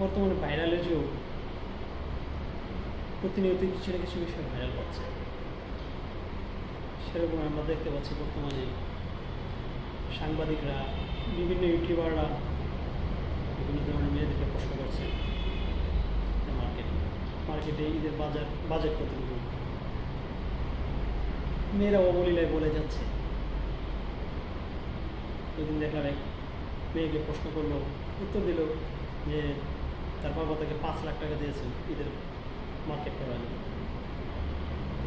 বর্তমানে ভাইরালের যুগ প্রতিনিয়ত কিছু না কিছু বিষয় ভাইরাল হচ্ছে। সেরকম আমরা দেখতে পাচ্ছি বর্তমানে সাংবাদিকরা, বিভিন্ন ইউটিউবাররা বিভিন্ন ধরনের মেয়েদেরকে প্রশ্ন করছে মার্কেটে মার্কেটে ঈদের বাজার, বাজেট কতটুকু? মেয়েরা অবলীলায় বলে যাচ্ছে। ওইদিন দেখলাম এক মেয়েকে প্রশ্ন করল, উত্তর দিল যে তার বাবা তাকে পাঁচ লাখ টাকা দিয়েছেন ঈদের মার্কেট করার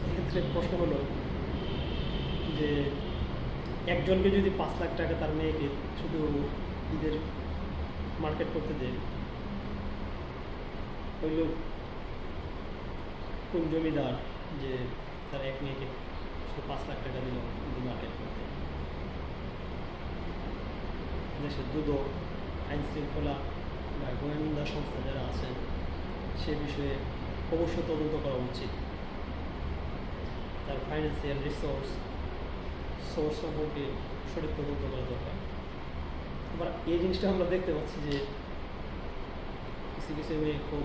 এক্ষেত্রে প্রশ্ন হলো যে একজনকে যদি পাঁচ লাখ টাকা তার মেয়েকে শুধু ঈদের মার্কেট করতে দেয়, ওই লোক কোন জমিদার যে তার এক মেয়েকে শুধু পাঁচ লাখ টাকা দিল ঈদের মার্কেট করতে? দেশের দুদো আইন শৃঙ্খলা বা গোয়েন্দা সংস্থা যারা আছেন, সে বিষয়ে অবশ্যই তদন্ত করা উচিত। তার ফাইন্যান্সিয়াল রিসোর্স সোর্স সম্পর্কে সঠিক তদন্ত করা দরকার। আবার এই জিনিসটা আমরা দেখতে পাচ্ছি যে কিছু কিছু মেয়ে খুব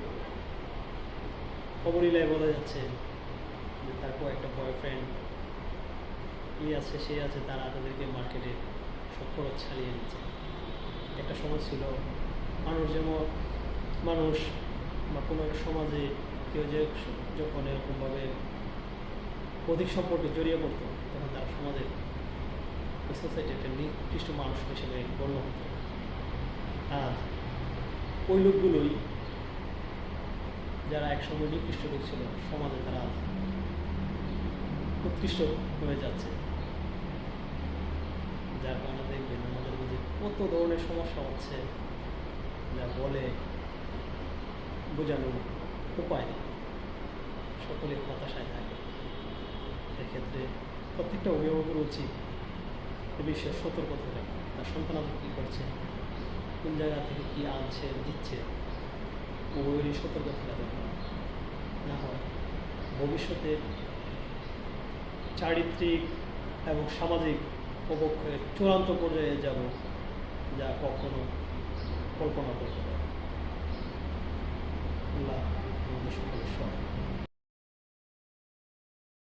অবলীলায় বলা যাচ্ছে যে তার কয়েকটা বয়ফ্রেন্ড ই আছে, সে আছে, তারা তাদেরকে মার্কেটে সব খরচ ছাড়িয়ে নিচ্ছে একটা সময় ছিল মানুষ যেমন মানুষ বা কোনো একটা সমাজে কেউ যে যখন এরকমভাবে অধিক সম্পর্কে জড়িয়ে পড়তো, তখন তারা সমাজের সোসাইটি একটা নির্দিষ্ট মানুষ হিসেবে গণ্য হতো। আর ওই লোকগুলোই যারা একসময় নিকৃষ্ট লোক ছিল, সমাজে তারা উৎকৃষ্ট হয়ে যাচ্ছে। যার কারণে দেখবেন আমাদের মধ্যে কত ধরনের সমস্যা হচ্ছে। যা বলে বোঝানোর উপায় নেই। সকলে হতাশায় থাকে। সেক্ষেত্রে প্রত্যেকটা অভিভাবকের উচিত এ বিষয়ে সতর্ক থাকা। তার সন্তান আদৌ কী করছে? কোন জায়গা থেকে কী আনছে, দিচ্ছে? উভয়েরই সতর্ক থাকা দরকার। না হয় ভবিষ্যতে চারিত্রিক এবং সামাজিক অবক্ষয়ের চূড়ান্ত পর্যায়ে যাব, যা কখনো কল্পনা করতে পারে আল্লাহ আমাদের